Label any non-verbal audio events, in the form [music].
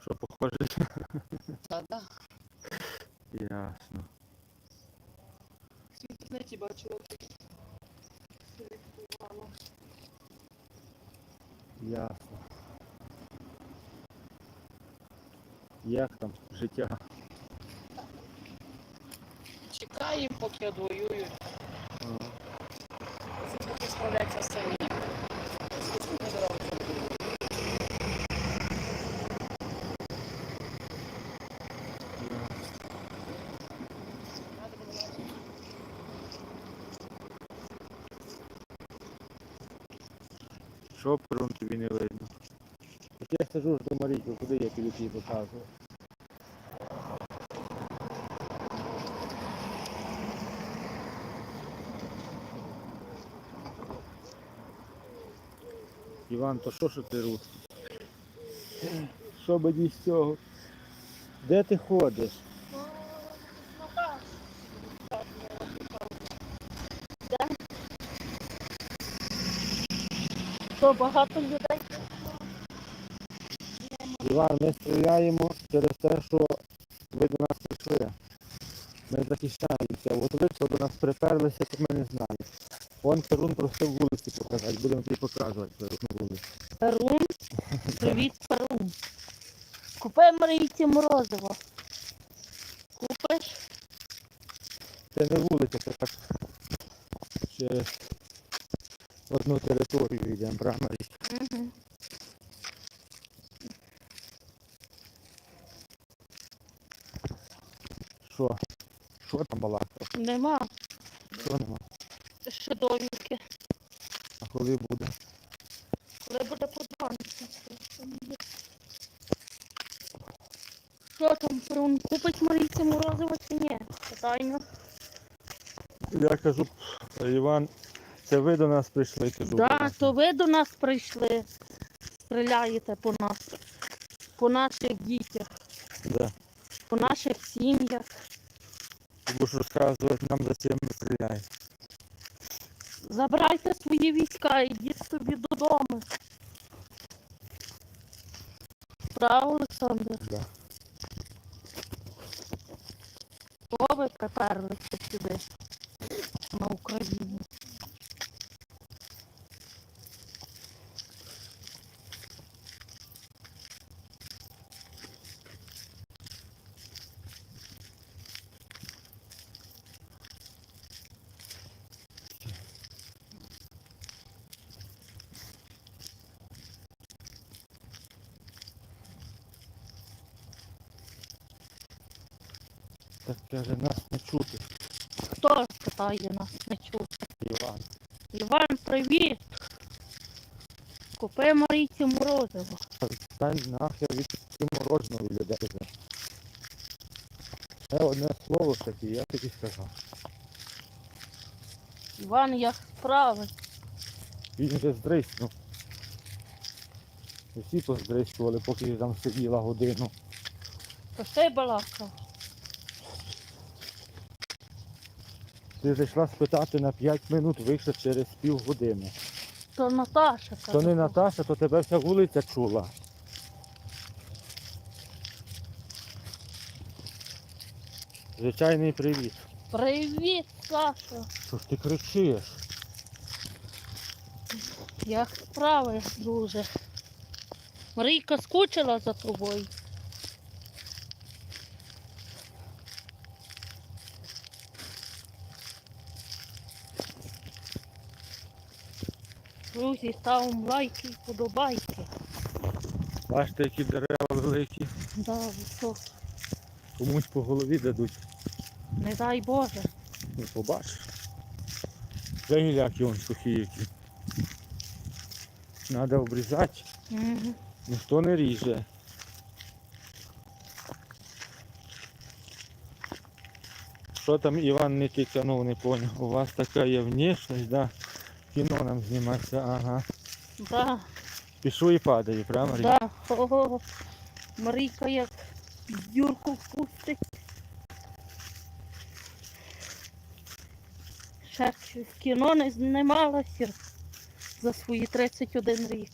Що похоже? Та да. Ясно. В інтернеті бачила таке. Слідкувала. Ясно. Як там життя? Чекаємо, поки одвоюють. Що перун тобі не видно? От я сижу ж до Марійки, куди я тобі показую? Іван, то що ж ти русский? Що мені з цього? Де ти ходиш? То багато людей. Іван, ми стріляємо через те, що ви до нас прийшли. Ми захищаємося. От ви що до нас приперлися, то ми не знаємо. Вон Перун просив вулиці показати, будемо тобі показувати Перун вулиці. Перун. [laughs] Привіт, Перун. Купи Марійці морозиво. Купиш? Це не вулиця, це так через одну територію йдемо, правильно? Угу. Що? Що там балакав? Нема. Що нема? Ще домівки. А коли буде? Коли буде подзвонити. Що там, Перун? Купить Марійці морозиво чи ні? Питання. Я кажу, Іван, це ви до нас прийшли, кажу. Да, то ви до нас прийшли. Стріляєте по нас. По наших дітях, Да. по наших сім'ях. Ти будеш розказувати нам, за чим ми стріляємо. Забирайте свої війська і йдіть собі додому. Право, Олександр? Да. О, ви приперлися сюди, на Україну. Так каже, нас не чути, Хто питає нас не чути? Іван. Іван, привіт! Купи Марійці морозиво. Стань нахер від мороженого людей. Це одне слово таке, я тобі сказав. Іван, як справи? Він вже здриснув. Усі поздрискували, поки я там сиділа годину. То ти балакав? Ти зайшла спитати на 5 минут, вийшла через півгодини. То Наташа. То не Наташа, то тебе вся вулиця чула. Звичайний привіт. Привіт, Саша. Що ж ти кричиш? Як справи, друже? Марійка скучила за тобою. Друзі, ставимо лайки і подобайки. Бачите, які дерева великі. Да, високо. Комусь по голові дадуть. Не дай Боже. Ну, побачиш. Це гіляки вон сухі які. Треба обрізати. Угу. Ніхто не ріже. Що там Іван не тиканув, не поняв. У вас така є внешність, да? Кіно нам знімається, ага. Да, Пішу і падаю, правда? Марія? да. Ого. Марійка як Юрку впустить. Ще в кіно не знімалася за свої 31 рік.